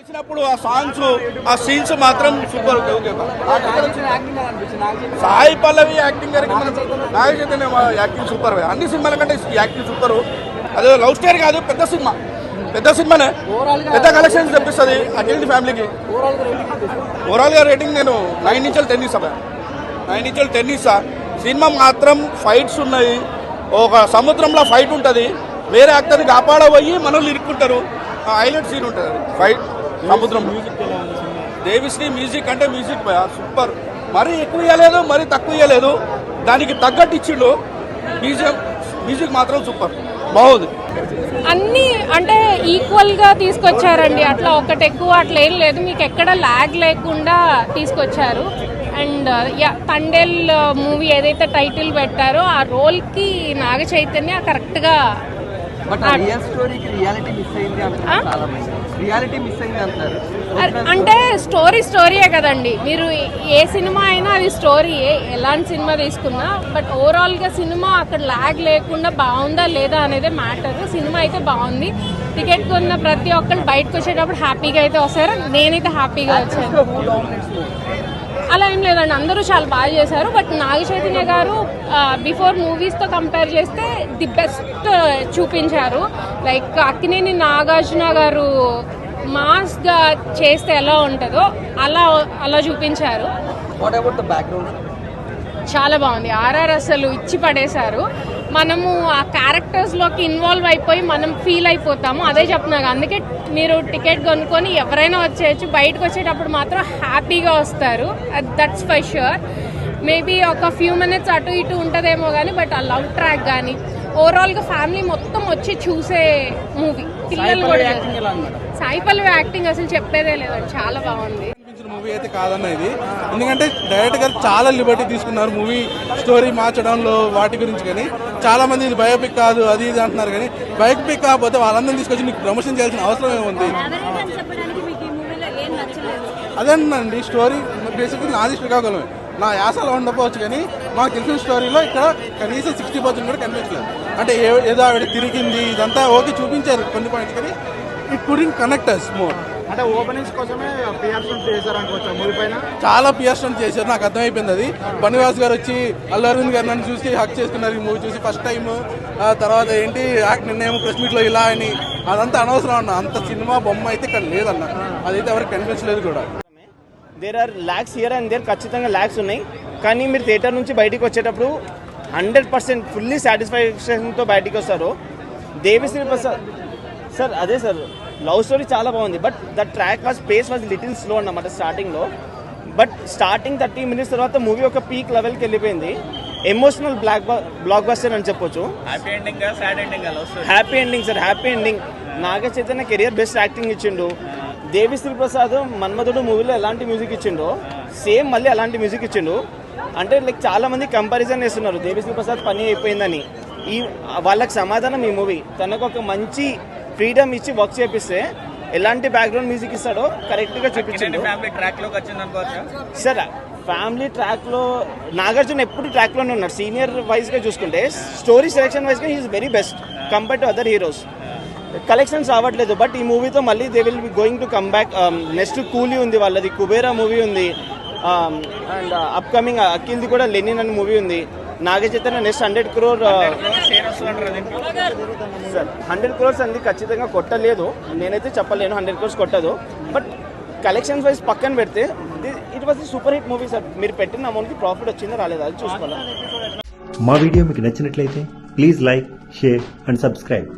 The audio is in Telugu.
కలిసినప్పుడు ఆ సాంగ్స్ ఆ సీన్స్ మాత్రం super okay Sai Pallavi acting గారికి నాగ చైతన్య యాక్టింగ్ సూపర్ అన్ని సినిమాల కంటే యాక్టింగ్ సూపర్ అదే లవ్ స్టోరీ కాదు పెద్ద సినిమా. పెద్ద సినిమానే. పెద్ద కలెక్షన్స్ తెప్పిస్తుంది అఖిల్ ఫ్యామిలీకి. ఓవరాల్గా రేటింగ్ నేను నైన్ నుంచి టెన్ ఇస్తా నైన్ నుంచి టెన్ ఇస్తా. సినిమా మాత్రం ఫైట్స్ ఉన్నాయి. ఒక సముద్రంలో ఫైట్ ఉంటుంది. వేరే యాక్టర్ని కాపాడబోయి మనల్ని ఇరుక్కుంటారు. హైలైట్ సీన్ ఉంటుంది. ఫైట్ సముద్రం దేవిశ్రీ మ్యూజిక్ అంటే మ్యూజిక్ సూపర్ మరీ ఎక్కువ ఇవ్వలేదు మరీ తక్కువ ఇవ్వలేదు దానికి తగ్గట్టు ఇచ్చిండు. మ్యూజిక్ మ్యూజిక్ మాత్రం సూపర్ బాగుంది. అన్ని అంటే ఈక్వల్గా తీసుకొచ్చారండి. అట్లా ఒకటి ఎక్కువ అట్లా ఏం లేదు. మీకు ఎక్కడ లాగ్ లేకుండా తీసుకొచ్చారు. అండ్ యా తండేల్ మూవీ ఏదైతే టైటిల్ పెట్టారో ఆ రోల్కి నాగ చైతన్య కరెక్ట్గా బట్ ఆ రియల్ స్టోరీకి రియాలిటీ మిస్ అయింది అంటారు చాలా మంది రియాలిటీ మిస్ అయింది అంటారు. అ- అంటే స్టోరీ స్టోరీయే కదండి. మీరు ఏ సినిమా అయినా అది స్టోరీ ఎలాంటి సినిమా తీసుకున్నా బట్ ఓవరాల్గా సినిమా అక్కడ లాగ్ లేకుండా బాగుందా లేదా అనేది మ్యాటర్ సినిమా అయితే బాగుంది. టికెట్ కొన్న ప్రతి ఒక్కరు బయటకు వచ్చేటప్పుడు హ్యాపీగా అయితే వస్తారు. నేనైతే హ్యాపీగా వచ్చాను. అలా ఏం లేదండి అందరూ చాలా బాగా చేశారు. బట్ నాగ చైతన్య గారు బిఫోర్ మూవీస్తో కంపేర్ చేస్తే ది బెస్ట్ చూపించారు. లైక్ అక్కినేని నాగార్జున గారు మాస్గా చేస్తే ఎలా ఉంటుందో అలా అలా చూపించారు. చాలా బాగుంది. ఆర్ఆర్ అసలు ఇచ్చి పడేశారు. మనము ఆ క్యారెక్టర్స్లోకి ఇన్వాల్వ్ అయిపోయి మనం ఫీల్ అయిపోతాము. అదే చెప్తున్నాను అందుకే మీరు టికెట్ కొనుక్కొని ఎవరైనా వచ్చేయచ్చు. బయటకు వచ్చేటప్పుడు మాత్రం హ్యాపీగా వస్తారు. దట్స్ ఫర్ షూర్ మేబీ ఒక ఫ్యూ మినిట్స్ అటు ఇటు ఉంటుందేమో కానీ బట్ ఆ లవ్ ట్రాక్ కానీ ఓవరాల్గా ఫ్యామిలీ మొత్తం వచ్చి చూసే మూవీ పిల్లలు కూడా చూస్తారు. సాయి పల్లవి యాక్టింగ్ అసలు చెప్పేదే లేదండి చాలా బాగుంది. అనిపించిన మూవీ అయితే కాదన్న ఇది. ఎందుకంటే డైరెక్ట్ గారు చాలా లిబర్టీ తీసుకున్నారు మూవీ స్టోరీ మార్చడంలో వాటి గురించి కానీ. చాలా మంది ఇది బయోపిక్ కాదు అది ఇది అంటున్నారు కానీ. బయోపిక్ కాకపోతే వాళ్ళందరినీ తీసుకొచ్చి నీకు ప్రమోషన్ చేయాల్సిన అవసరం ఏముంది? అదేనండి స్టోరీ బేసిక్లీ నాది శ్రీకాకుళమే నా యాసలో ఉండకపోవచ్చు కానీ మాకు తెలిసిన స్టోరీలో ఇక్కడ కనీసం సిక్స్టీ పర్సెంట్ కూడా కనిపించలేదు. అంటే ఏదో ఆవిడ తిరిగింది ఇదంతా ఓకే చూపించారు కొన్ని పాయింట్స్ కానీ. It couldn't connect us more అంటే ఓపెనింగ్స్ కోసమే పిఆర్ చేశారు అనుకోవచ్చు మూవీ పైన? చాలా పియర్స్ చేశారు నాకు అర్థమైపోయింది అది. బనివాస్ గారు వచ్చి అల్లు అరవింద్ గారు నన్ను చూసి హక్ చేసుకున్నారు ఈ మూవీ చూసి ఫస్ట్ టైం తర్వాత ఏంటి యాక్ట్ నిన్నేమో ప్రెస్ మీట్లో ఇలా అని. అదంతా అనవసరం అన్న. అంత సినిమా బొమ్మ అయితే ఇక్కడ లేదన్న. అదైతే ఎవరికి కనిపించలేదు కూడా. There are lacks here and there ఖచ్చితంగా ల్యాక్స్ ఉన్నాయి. కానీ మీరు థియేటర్ నుంచి బయటికి వచ్చేటప్పుడు హండ్రెడ్ పర్సెంట్ ఫుల్లీ సాటిస్ఫాక్షన్తో బయటికి వస్తారు. దేవిశ్రీ ప్రసాద్ సార్ అదే సార్ లవ్ స్టోరీ చాలా బాగుంది but the track was pace was little slow అన్నమాట స్టార్టింగ్లో బట్ స్టార్టింగ్ థర్టీ మినిట్స్ తర్వాత మూవీ ఒక పీక్ లెవెల్కి వెళ్ళిపోయింది. ఎమోషనల్ బ్లాక్ బ్లాక్ బస్టర్ అని చెప్పొచ్చు. Happy ending sir happy ending Naga Chaitanya career best acting ఇచ్చిండు. దేవిశ్రీ ప్రసాద్ మన్మధుడు మూవీలో ఎలాంటి మ్యూజిక్ ఇచ్చిండో సేమ్ మళ్ళీ అలాంటి మ్యూజిక్ ఇచ్చిండు. అంటే లైక్ చాలా మంది కంపారిజన్ చేస్తున్నారు. దేవిశ్రీ ప్రసాద్ పని అయిపోయిందని. ఈ వాళ్ళకి సమాధానం ఈ మూవీ తనకు ఒక మంచి ఫ్రీడమ్ ఇచ్చి వర్క్ చేపిస్తే ఎలాంటి బ్యాక్గ్రౌండ్ మ్యూజిక్ ఇస్తాడో కరెక్ట్గా చూపించిండు. సార్ ఫ్యామిలీ ట్రాక్లో నాగార్జున ఎప్పుడు ట్రాక్లోనే ఉన్నాడు? సీనియర్ వైజ్గా చూసుకుంటే స్టోరీ సెలెక్షన్ వైజ్గా he is very best compare to other heroes collections రావట్లేదు బట్ ఈ మూవీతో మళ్ళీ they will be going to come back next Coolie ఉంది వాళ్ళది కుబేరా మూవీ ఉంది అండ్ అప్కమింగ్ అఖిల్ది కూడా లెనిన్ అనే మూవీ ఉంది. Naga Chaitanya next hundred crore sir hundred crores అంది ఖచ్చితంగా కొట్టలేదు. నేనైతే చెప్పలేను హండ్రెడ్ క్రోర్స్ కొట్టదు. బట్ కలెక్షన్స్ వైజ్ పక్కన పెడితే it was super hit movie sir. మీరు పెట్టిన అమౌంట్కి ప్రాఫిట్ వచ్చిందో రాలేదా? అది చూసుకోవాలి. మా వీడియో మీకు నచ్చినట్లయితే please like share and subscribe